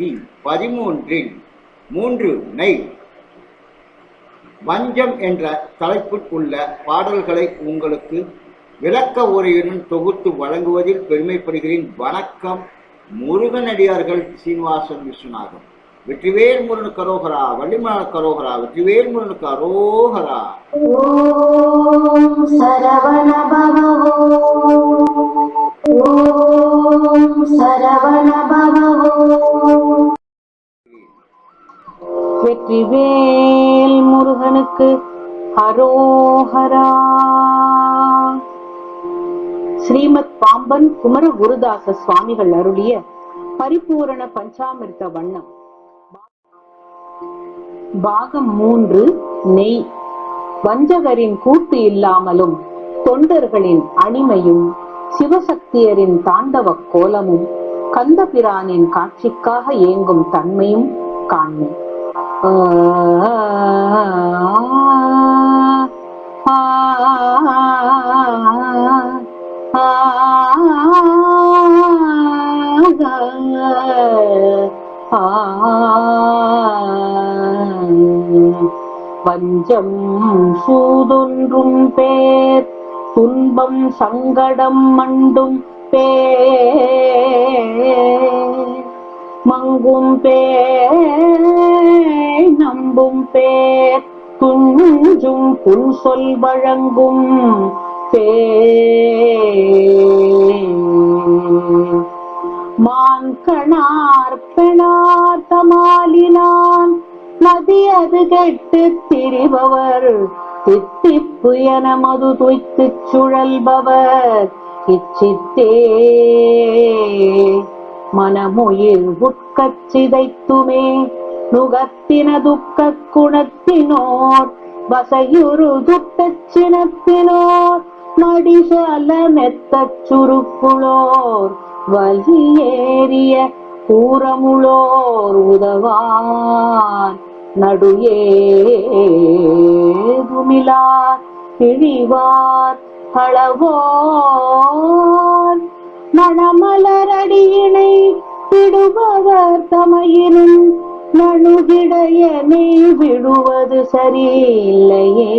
நூற்றி பதிமூன்றில் மூன்று நை வஞ்சம் என்ற தலைப்பில் உள்ள பாடல்களை உங்களுக்கு விளக்க உரையுடன் தொகுத்து வழங்குவதில் பெருமைப்படுகிறேன். வணக்கம் முருகனடியார்கள் சீனிவாசன் விஸ்வநாதன். வெற்றிவேல் முருகன் கரோகரா வள்ளிமலர் கரோகரா வெற்றிவேல் முருகன் கரோகரா. ஓம் சரவண பவ வெற்றிவேல் முருகனுக்கு ஹரோஹரா ஸ்ரீமத் பாம்பன் குமர குருதாச சுவாமிகள் அருளிய பரிபூரண பஞ்சாமிர்த வண்ணம். பாகம் மூன்று நெய். வஞ்சகரின் கூட்டு இல்லாமலும் தொண்டர்களின் அணிமையும் சிவசக்தியரின் தாண்டவ கோலமும் கந்தபிரானின் காட்சிக்காக ஏங்கும் தன்மையும் காண்மை பஞ்சம் சூதொன்றும் பேர் துன்பம் சங்கடம் மண்டும் பேர். மங்கும் பேர். நம்பும் பேர் துஞ்சும் புன் சொல் வழங்கும் பேர். மான் தமாலினான் நதி அது கெட்டு திரிபவர் தித்திப்பு என மது துய்த்து சுழல்பவர் இச்சித்தே. மனமுயிர் உட்கச் சிதைத்துமே நுகத்தின துக்க குணத்தினோர் வசையுறு துட்ட சினத்தினோர் நடிசல மெத்த சுருக்குளோர் வலியேறிய கூறமுளோர் உதவான் நடுஏதுமிலார் பிழிவார் களவோர் மணமலரடியினை விடுபவர் தமையினும் நணுகிடையனை விடுவது சரியில்லையே.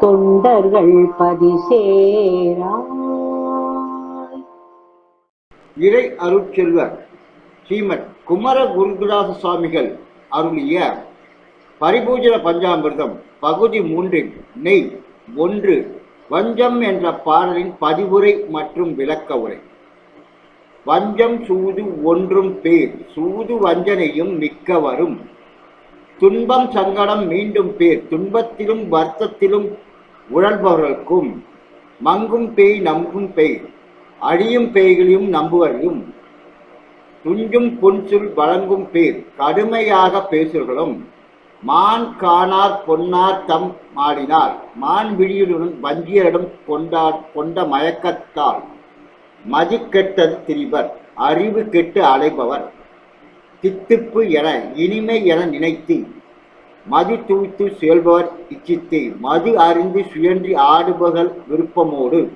தொண்டர்கள் பதிசேரா இறை அருட்செல்வர் ஸ்ரீமத் குமர குருகுதாச சுவாமிகள் அருளிய பரிபூஜன பஞ்சாமிர்தம் பகுதி மூன்றில் நெய் ஒன்று வஞ்சம் என்ற பாடலின் பதிவுரை மற்றும் விளக்க உரை வஞ்சம் சூது ஒன்றும் பேர் சூது வஞ்சனையும் மிக்க வரும் துன்பம் சங்கடம் மீண்டும் பேர் துன்பத்திலும் வருத்தத்திலும் உழல்பவர்களுக்கும். மங்கும் பேய் நம்பும் பேய் அழியும் பேய்களையும் நம்புவரையும் துஞ்சும் புன்சுல் வழங்கும் பேர் கடுமையாக பேசுகளும் மான் காணார் பொன்னார் தம் மாடினார் மான் விழியுடன் வஞ்சியரிடம் கொண்டார் கொண்ட மயக்கத்தால். மதி கெட்டது திரிவர் அறிவு கெட்டு அலைபவர். தித்திப்பு என இனிமை என நினைத்து மதி தூய்த்து செயல்பவர் இச்சித்து மது அறிந்து சுயன்றி ஆடுபவர்கள் விருப்பமோடு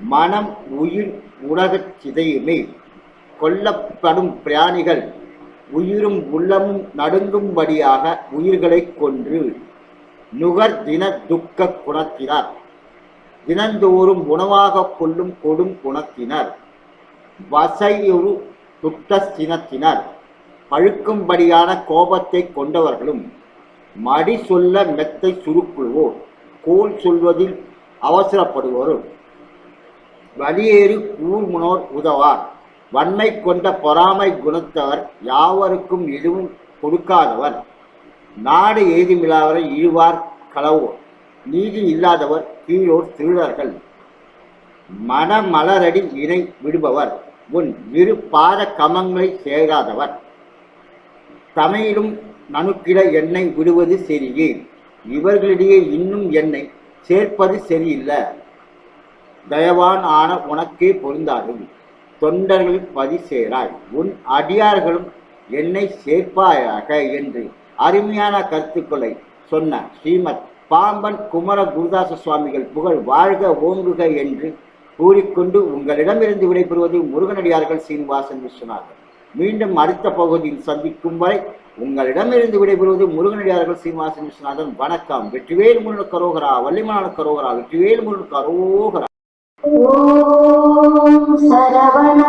மனம் உயிர் உலகச் சிதையுமே. கொல்லப்படும் பிராணிகள் உயிரும் உள்ளமும் நடுங்கும்படியாக உயிர்களைக் கொன்று நுகர் தின துக்க குணத்தினார். தினந்தோறும் உணவாக கொள்ளும் கொடும் குணத்தினர். வசையொரு துட்டஸ்தினத்தினர். பழுக்கும்படியான கோபத்தை கொண்டவர்களும் மடி சொல்ல மெத்தை சுருக்குள்வோர் கோல் சொல்வதில் அவசரப்படுவோரும். வலியேறு கூர்முனோர் உதவார். வன்மை கொண்ட பொறாமை குணத்தவர் யாவருக்கும் எதுவும் கொடுக்காதவர். நாடு ஏதுமில்லாதவரை இழுவார் களவோர். நீதி இல்லாதவர் கீழோர் திருடர்கள். மனமலரடி இணை விடுபவர். உன் இரு பாத கமங்களை சேராதவர். தமையிலும் நனுக்கிட என்னை விடுவது சரியே. இவர்களிடையே இன்னும் என்னை சேர்ப்பது சரியில்லை. தயவான் ஆன உனக்கே பொருந்தாது. தொண்டர்கள் பதி சேராய். உன் அடியார்களும் என்னை சேர்ப்பாயாக என்று அருமையான கருத்துக்களை சொன்ன ஸ்ரீமத் பாம்பன் குமர குருதாச சுவாமிகள் புகழ் வாழ்க ஓங்குக என்று கூறிக்கொண்டு உங்களிடமிருந்து விடைபெறுவது முருகனடியார்கள் சீனிவாசன் விஸ்வநாதன் மீண்டும் அடுத்த பகுதியில் சந்திக்கும் வரை உங்களிடமிருந்து விடைபெறுவது முருகனடியார்கள் சீனிவாசன் விஸ்வநாதன் வணக்கம். வெற்றிவேல் முருகன் கரோகரா வள்ளிமான கரோகரா வெற்றிவேல் முருகன் கரோகரா. ஓம் சரவண